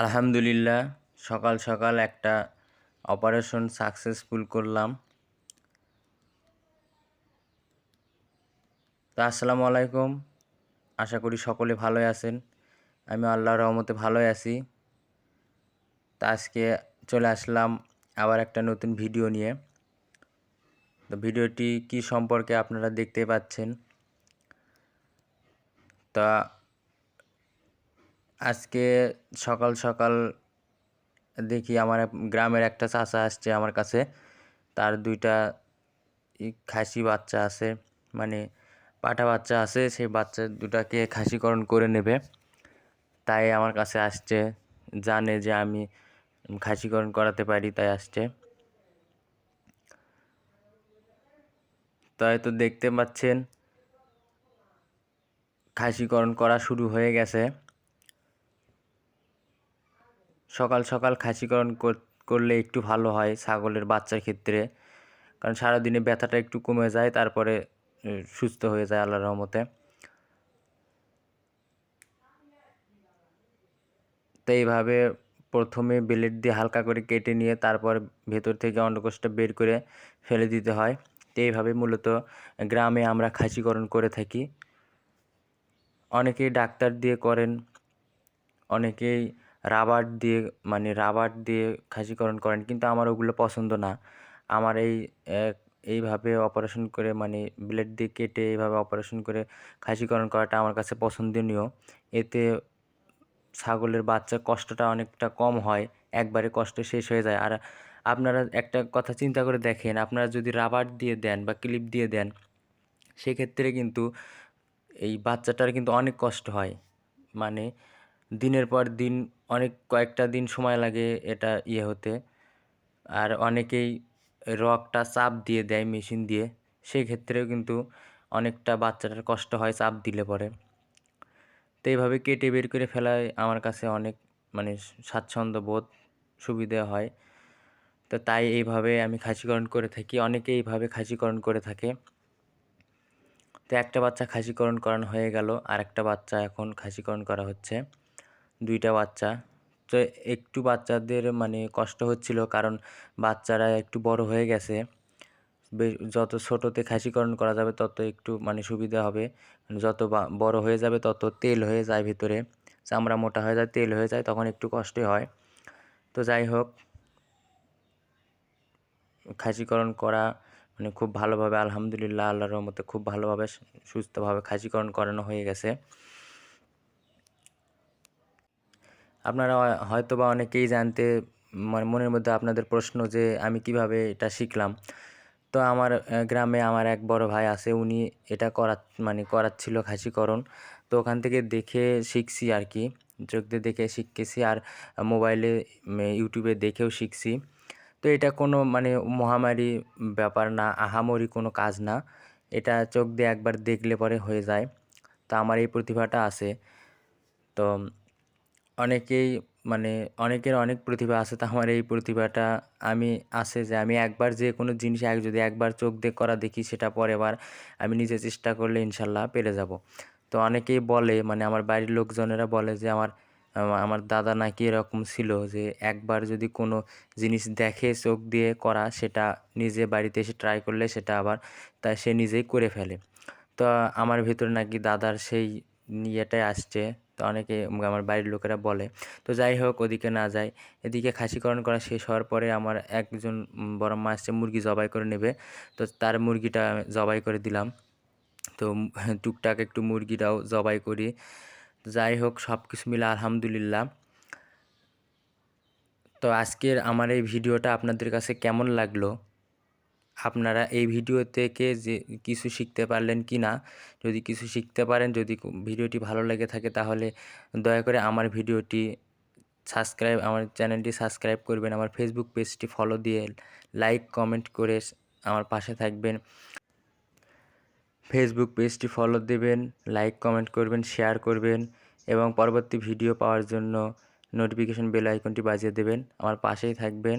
আলহামদুলিল্লাহ, সকাল সকাল একটা অপারেশন সাকসেসফুল করলাম। তো আসসালামু আলাইকুম, আশা করি সকলে ভালোই আছেন। আমি আল্লাহর রহমতে ভালোই আছি। তা আজকে চলে আসলাম আবার একটা নতুন ভিডিও নিয়ে। তো ভিডিওটি কি সম্পর্কে আপনারা দেখতে পাচ্ছেন? তা আজকে সকাল সকাল দেখি আমার গ্রামের একটা চাচা আসছে আমার কাছে। তার দুইটা খাসি বাচ্চা আছে মানে পাঠা বাচ্চা আছে, সেই বাচ্চা দুটাকে খাসিকরণ করে নেবে। তাই আমার কাছে আসছে, জানে যে আমি খাসিকরণ করাতে পারি, তাই আসছে। তাই তো দেখতে পাচ্ছেন, খাসিকরণ করা শুরু হয়ে গেছে। সকাল সকাল খাসিকরণ করলে একটু ভালো হয় ছাগলের বাচ্চার ক্ষেত্রে। কারণ সারাদিনে ব্যথাটা একটু কমে যায়, তারপরে সুস্থ হয়ে যায় আল্লাহর রহমতে। তো এইভাবে প্রথমে ব্লেড দিয়ে হালকা করে কেটে নিয়ে তারপর ভেতর থেকে অন্ডকোষটা বের করে ফেলে দিতে হয়। তো এইভাবে মূলত গ্রামে আমরা খাসিকরণ করে থাকি। অনেকেই ডাক্তার দিয়ে করেন, অনেকেই রাবার দিয়ে মানে রাবার দিয়ে খাসিকরণ করেন, কিন্তু আমার ওগুলো পছন্দ না। আমার এই এইভাবে অপারেশন করে মানে ব্লেড দিয়ে কেটে এইভাবে অপারেশন করে খাসিকরণ করাটা আমার কাছে পছন্দনীয়। এতে ছাগলের বাচ্চার কষ্টটা অনেকটা কম হয়, একবারে কষ্ট শেষ হয়ে যায়। আর আপনারা একটা কথা চিন্তা করে দেখেন, আপনারা যদি রাবার দিয়ে দেন বা ক্লিপ দিয়ে দেন, সেক্ষেত্রে কিন্তু এই বাচ্চাটার কিন্তু অনেক কষ্ট হয়। মানে দিনের পর দিন অনেক কয়েকটা দিন সময় লাগে এটা ইয়ে হতে। আর অনেকেই রগটা চাপ দিয়ে দেয় মেশিন দিয়ে, সেক্ষেত্রেও কিন্তু অনেকটা বাচ্চাটার কষ্ট হয় চাপ দিলে পরে। তো এইভাবে কেটে বের করে ফেলায় আমার কাছে অনেক মানে স্বাচ্ছন্দ্য বোধ, সুবিধে হয়। তো তাই এইভাবে আমি খাসিকরণ করে থাকি, অনেকে এইভাবে খাসিকরণ করে থাকে। তো একটা বাচ্চা খাসিকরণ করানো হয়ে গেল আর একটা বাচ্চা এখন খাসিকরণ করা হচ্ছে। দুইটা বাচ্চা। তো একটু বাচ্চাদের মানে কষ্ট হচ্ছিল কারণ বাচ্চারা একটু বড় হয়ে গেছে। যত ছোটোতে খাসিকরণ করা যাবে তত একটু মানে সুবিধা হবে। মানে যত বড় হয়ে যাবে তত তেল হয়ে যায় ভিতরে। চামড়া মোটা হয়ে যায়, তেল হয়ে যায়, তখন একটু কষ্টই হয়। তো যাই হোক, খাসিকরণ করা মানে খুব ভালোভাবে, আলহামদুলিল্লাহ, আল্লাহর রহমতে খুব ভালোভাবে সুস্থভাবে খাসিকরণ করানো হয়ে গেছে। আপনারা হয়তো বা অনেকেই জানতে মানে মনের মধ্যে আপনাদের প্রশ্ন যে আমি কীভাবে এটা শিখলাম। তো আমার গ্রামে আমার এক বড় ভাই আছে, উনি এটা করা মানে করাচ্ছিল খাসিকরণ। তো ওখান থেকে দেখে শিখছি আর কি, চোখ দিয়ে দেখে শিখেছি আর মোবাইলে ইউটিউবে দেখেও শিখছি। তো এটা কোনো মানে মহামারী ব্যাপার না, আহামরি কোনো কাজ না, এটা চোখ দিয়ে একবার দেখলে পরে হয়ে যায়। তো আমার এই প্রতিভাটা আছে। তো অনেকেই মানে অনেকের অনেক প্রতিভা আছে, তো আমার এই প্রতিভাটা আমি আছে যে আমি একবার যে কোনো জিনিস এক, যদি একবার চোখ দিয়ে করা দেখি সেটা পরের বার আমি নিজে চেষ্টা করলে ইনশাল্লাহ পেরে যাব। তো অনেকেই বলে মানে আমার বাড়ির লোকজনেরা বলে যে আমার আমার দাদা নাকি এরকম ছিল যে একবার যদি কোনো জিনিস দেখে চোখ দিয়ে করা সেটা নিজে বাড়িতে এসে ট্রাই করলে সেটা আবার তা সে নিজেই করে ফেলে। তো আমার ভিতরে নাকি দাদার সেই ইয়েটাই আসছে তো অনেকে আমার বাড়ির লোকেরা বলে, তো যাই হোক, ওদিকে না যায় এদিকে খাসিকরণ করা শেষ হওয়ার পরে আমার একজন বড় মা আসছে মুরগি জবাই করে নেবে। তো তার মুরগিটা জবাই করে দিলাম। তো টুকটাক একটু মুরগিটাও জবাই করি। যাই হোক সব কিছু মিলে আলহামদুলিল্লাহ। তো আজকের আমার এই ভিডিওটা আপনাদের কাছে কেমন লাগল? আপনারা এই ভিডিও থেকে যে কিছু শিখতে পারলেন কি না, যদি কিছু শিখতে পারেন, যদি ভিডিওটি ভালো লেগে থাকে তাহলে দয়া করে আমার ভিডিওটি সাবস্ক্রাইব, আমার চ্যানেলটি সাবস্ক্রাইব করবেন, আমার ফেসবুক পেজটি ফলো দিয়ে লাইক কমেন্ট করে আমার পাশে থাকবেন। ফেসবুক পেজটি ফলো দেবেন লাইক কমেন্ট করবেন শেয়ার করবেন এবং পরবর্তী ভিডিও পাওয়ার জন্য নোটিফিকেশন বেল আইকনটি বাজিয়ে দেবেন, আমার পাশেই থাকবেন।